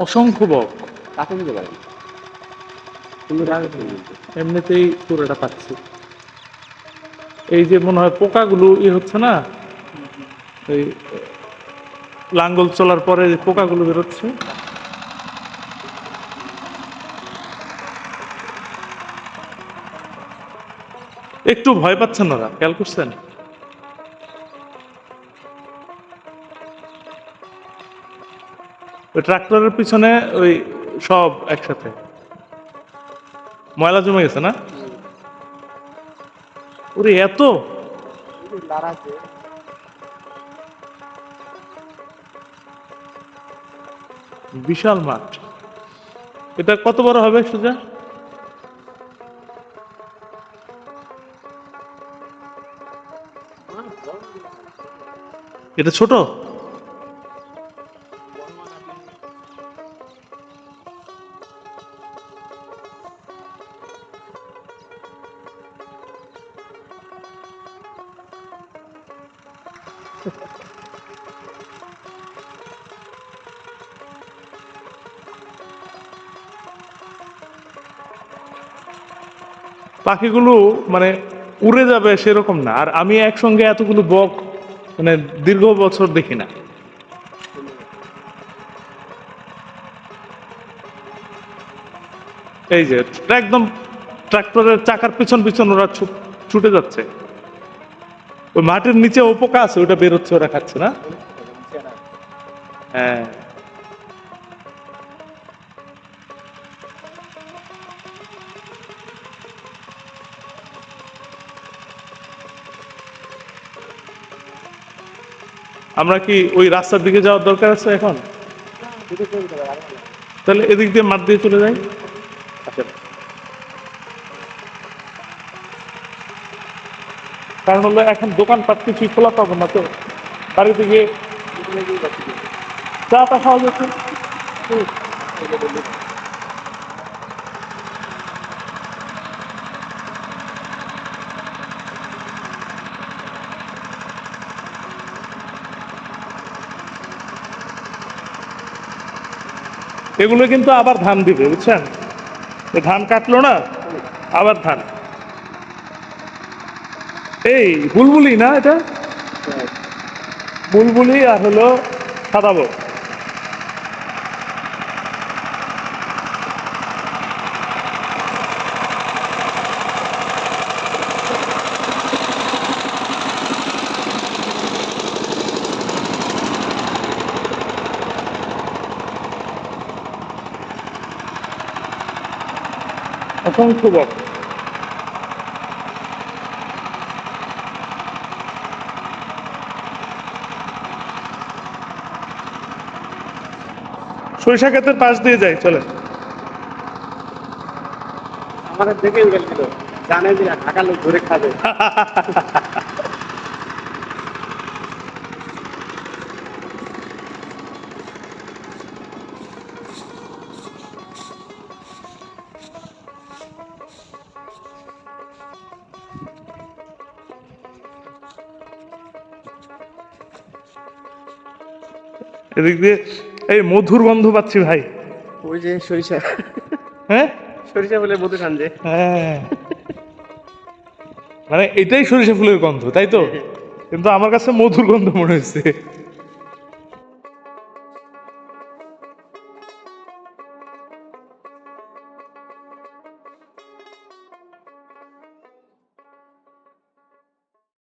অসংখ্য বক। কাকে দিতে পারেন এমনিতেই পুরোটা পাচ্ছি। এই যে মনে হয় পোকাগুলো ই হচ্ছে না? এই, লাঙ্গল চলার পরে যে পোকাগুলো বেরোচ্ছে। একটু ভয় পাচ্ছেন ওরা, খেয়াল করছেন? ওই ট্রাক্টরের পিছনে ওই সব একসাথে। ময়লা জমে গেছে না? ওরে, এত? বিশাল মাঠ। এটা কত বড় হবে সুজা? এটা ছোট? পাখিগুলো মানে উড়ে যাবে সেরকম না। আর আমি একসঙ্গে এতগুলো বক মানে দীর্ঘ বছর দেখি না। এই যে, একদম ট্রাক্টরের চাকার পিছন পিছন ওরা ছুটে যাচ্ছে। ওই মাটির নিচে পোকা আছে ওটা বেরোচ্ছে ওরা খাচ্ছে না? হ্যাঁ। আমরা কি ওই রাস্তার দিকে যাওয়ার দরকার আছে এখন? তাহলে এদিক দিয়ে মাঠ দিয়ে চলে যাই। আচ্ছা। কারণ হলো এখন দোকানপাট কিছুই খোলা পাবো না তো। বাড়িতে গিয়ে চা টা খাওয়া যাচ্ছে। এগুলো কিন্তু আবার ধান দিবে, বুঝছেন? ধান কাটলো না, আবার ধান। এই বুলবুলি না এটা? বুলবুলি আর হলো সাদা বক অসংখ্য বক সরিষা ক্ষেতের পাশ দিয়ে যাই চলে আমাদের দেখে গেছিল জানে যে ঢাকা লোক ধরে খাবে। এদিক দিয়ে এই মধুর গন্ধ পাচ্ছি ভাই। ওই যে সরিষা। হ্যাঁ? সরিষা বলে মধু খান যে হ্যাঁ। মানে এটাই সরিষা ফুলের গন্ধ তাই তো? কিন্তু আমার কাছে মধুর গন্ধ মনে হচ্ছে।